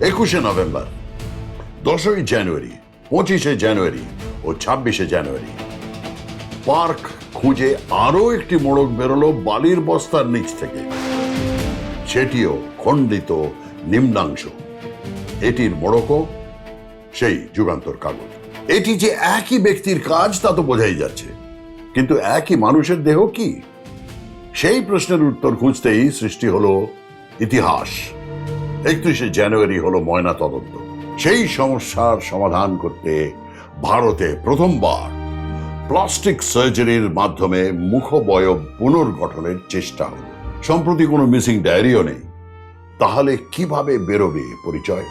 একুশে নভেম্বর, দশই জানুয়ারি, পঁচিশে জানুয়ারি ও ছাব্বিশে জানুয়ারি। পার্ক খুঁজে আরও একটি মোড়ক বেরোলো বালির বস্তার নিচ থেকে। সেটিও খণ্ডিত নিম্নাংশ। এটির মোড়কও সেই যুগান্তর কাগজ। এটি যে একই ব্যক্তির কাজ তা তো বোঝাই যাচ্ছে। কিন্তু একই মানুষের দেহ কি? সেই প্রশ্নের উত্তর খুঁজতেই সৃষ্টি হলো ইতিহাস। একত্রিশে জানুয়ারি হলো ময়না তদন্ত। সেই সমস্যার সমাধান করতে ভারতে প্রথমবার প্লাস্টিক সার্জারির মাধ্যমে মুখবয়ব পুনর্গঠনের চেষ্টা হল। সম্প্রতি কোনো মিসিং ডায়েরিও নেই। তাহলে কীভাবে বেরোবে পরিচয়?